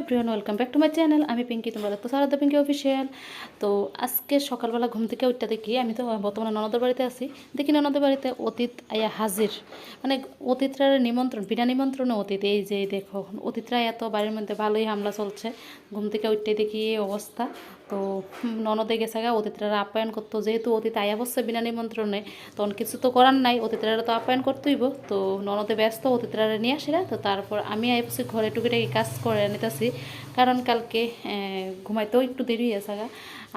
Everyone, welcome back to my channel. আমি পিঙ্কি, তোমরা দেখতো সারাদা পিঙ্কি অফিসিয়াল তো আজকে সকালবেলা ঘুম থেকে উঠতে দেখি, আমি তো বর্তমানে ননদের বাড়িতে আছি। দেখি ননদের বাড়িতে অতীত আয়া হাজির। মানে অতীতরা নিমন্ত্রণ, বিনা নিমন্ত্রণে অতীত। এই যে দেখো, অতীতরা এত বাড়ির মধ্যে ভালোই হামলা চলছে। ঘুম থেকে উঠতে দেখি এই অবস্থা। তো ননদে গেছে গা অতিথিরা আপ্যায়ন করতো। যেহেতু অতীত আয়া বসছে বিনা নিমন্ত্রণে, তখন কিছু তো করার নাই। অতিথিরা তো আপ্যায়ন করতেইব। তো ননদে ব্যস্ত অতীতরা নিয়ে আসিরা তো তারপর আমি আইসি ঘরে টুকিটাকি কাজ করে নিতেছি কারণ কালকে ঘুমাইতেও একটু দেরি হয়েছে গা।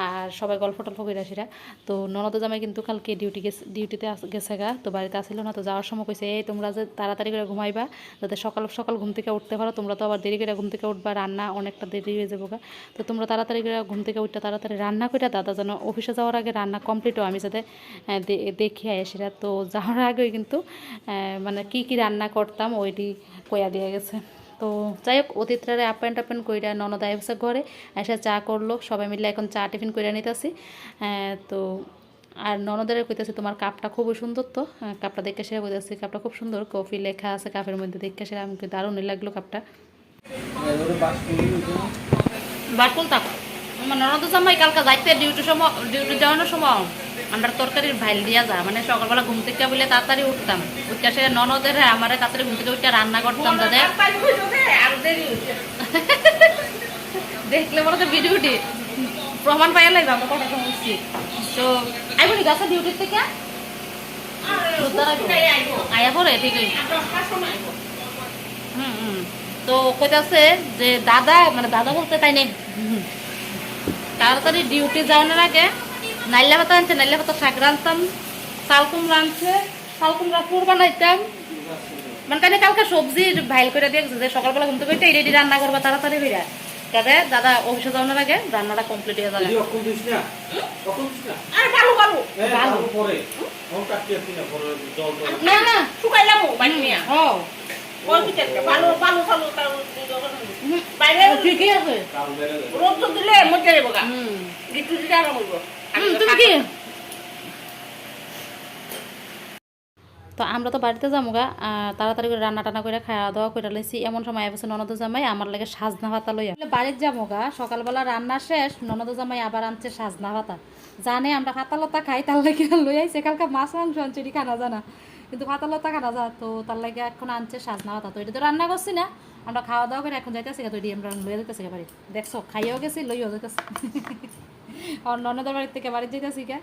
আর সবাই গল্প টল্প করে আসিরা তো ননদ জামাই কিন্তু কালকে ডিউটি গেছে ডিউটিতে গেছে গা। তো বাড়িতে আসিল না, তো যাওয়ার সময় কইছে, এই তোমরা যে তাড়াতাড়ি করে ঘুমাইবা, যাতে সকাল সকাল ঘুম থেকে উঠতে পারো, তোমরা তো আবার দেরি করে ঘুম থেকে উঠবা, রান্না অনেকটা দেরি হয়ে যাব গা। তো তোমরা তাড়াতাড়ি করে ঘুম থেকে উঠতে তাড়াতাড়ি রান্না করে দাদা যেন অফিসে যাওয়ার আগে রান্না কমপ্লিটও আমি যাতে দেখি আসিরা তো যাওয়ার আগেই কিন্তু মানে কি কি রান্না করতাম, ওইটি কয়া দিয়ে গেছে। তো যাই হোক অতিথিরা আপ্যায়ন টাপ্যান কইরা ননদ আইসে ঘরে এসে চা করল। সবাই মিলে এখন চা টিফিন করে নিতেছি। তো আর ননদের কইতেছি, তোমার কাপটা খুবই সুন্দর তো। কাপটা দেখে সেরা কইতেছি, কাপটা খুব সুন্দর। কফি লেখা আছে কাপের মধ্যে, দেখে সেরা আমাকে দারুণই লাগল কাপটা। বাটুল থাক। আমার ননদ জামাই কালকে যাইতে ডিউটি সময়, ডিউটি যাওয়ানোর সময় আমরা তরকারির ভাইল দিয়া যা মানে সকালবেলা ঘুম থেকে বলে তাড়াতাড়ি উঠতাম। উঠতে সে ননদের আমার তাড়াতাড়ি ঘুম থেকে উঠে রান্না করতাম তাদের দেখলে বলো তো ভিডিওটি প্রমাণ পাইয়া লাগবে আমরা কটা সময় তো আইব নি গাছে ডিউটির থেকে? আয়া পরে, ঠিকই। হুম হুম। তো কইতাছে যে দাদা মানে দাদা বলতে তাই নেই। তাড়াতাড়ি ডিউটি যাওয়ানোর আগে নাইলা পাতা আনছে নাইলা পাতা শাক রাঁধতাম শালকুম রাঁধছে শালকুম রাপুর বানাইতাম। মানে কানে কালকে সবজি ভাইল করে দিয়েছে যে সকালবেলা ঘুম থেকে রেডি রান্না করবা তাড়াতাড়ি কারে দাদা অফিসে যাওয়ানোর আগে রান্নাটা কমপ্লিট হয়ে যাবে। এই না না। আরে ভালো ভালো ভালো। ভালো পরে ফোন কাটতে আসছি না পরে জল জল না না শুকাইলাম বাড়ি নিয়ে। ও। ভালো ভালো ভালো বাইরে ঠিকই আছে। রোদ তো দিলে মজা যাব গা। গিট্টু দিলে আরাম হইব। তো আমরা তো বাড়িতে যাব গা তাড়াতাড়ি করে রান্না টান্না করে খাওয়া দাওয়া করে লাইছি। এমন সময় এবছর ননদ জামাই আমার লাগে সাজনা ভাতা লইয়া। বাড়িতে যাব গা, সকালবেলা রান্না শেষ ননদ জামাই আবার আনছে সাজনা ভাতা। জানে আমরা লতা খাই, তার লাগে লই আইছে, কালকে মাছ, মাংস আনছে খানা জানা। কিন্তু লতা খানা যা তো তার লাগে এখন আনছে সাজনা ভাতা। তো এটা তো রান্না করছি না, আমরা খাওয়া দাওয়া করে এখন যাইতেছি গা, তো এটি আমরা লইয়া যেতেছি বাড়ি। দেখছ, খাইয়াও গেছি, লইয়াও যেতেছি আর ননদের বাড়ির থেকে বাড়ি যেতেছি গা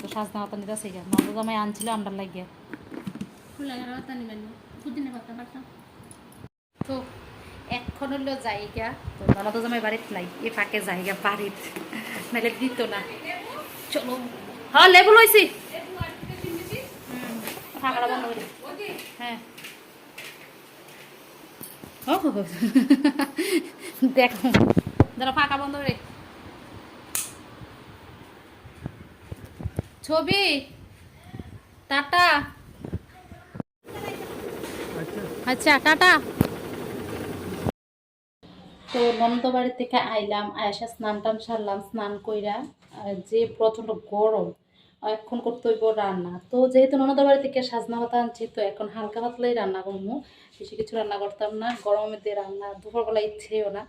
তো সাজনা পাতা নিতে শিখে নন্দ জামাই আনছিল আমরা লাগিয়ে। তো এখন হলো জায়গা তো ননদ জামাই বাড়িতে নাই। এ ফাঁকে জায়গা বাড়িত। নাহলে দিত না। চলো। হ্যাঁ লেবু লইছি। বন্ধ হ্যাঁ। দেখো। যারা ফাঁকা বন্ধ করে। ছবি। টাটা। আচ্ছা টাটা। তো নন্দ বাড়ি থেকে আইলাম আয়সা স্নান টান সারলাম, স্নান কইরা যে প্রচণ্ড গরম এখন করতে হইব রান্না। তো যেহেতু ননদ বাড়ি থেকে সাজনা ভাতা আনছি, তো এখন হালকা পাতলাই রান্না করব বেশি কিছু রান্না করতাম না, গরমের মধ্যে রান্না, দুপুরবেলা ইচ্ছেও না।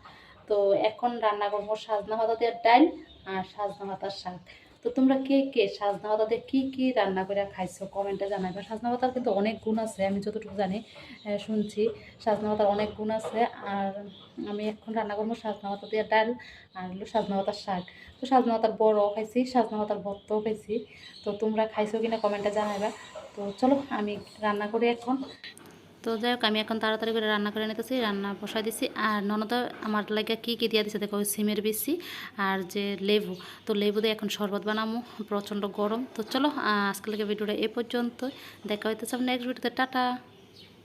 তো এখন রান্না করব সাজনা ভাতা দিয়ে ডাইল আর সাজনা ভাতার শাক। তো তোমরা কে কে সাজনা পাতা দিয়ে কী কী রান্না করে খাইছো? কমেন্টে জানাবে সাজনা পাতার কিন্তু অনেক গুণ আছে, আমি যতটুকু জানি শুনছি। সাজনা অনেক গুণ আছে, আর আমি এখন রান্না করব সাজনা দিয়ে ডাল আর হলো সাজনা পাতার শাক। তো সাজনা বড়ও খাইছি সাজনা পাতার ভর্তাও খাইছি। তো তোমরা খাইছো কিনা কমেন্টে জানাবে তো চলো, আমি রান্না করি এখন। তো যাই হোক আমি এখন তাড়াতাড়ি করে রান্না করে নিতেছি, রান্না বসাই দিছি। আর ননদ আমার লাগে কী কী দিয়ে দিছে দেখো সিমের বেশি আর যে লেবু। তো লেবু দিয়ে এখন শরবত বানামো, প্রচণ্ড গরম। তো চলো আজকালকে ভিডিওটা এ পর্যন্ত দেখা হইতেছে নেক্সট ভিডিওতে টাটা!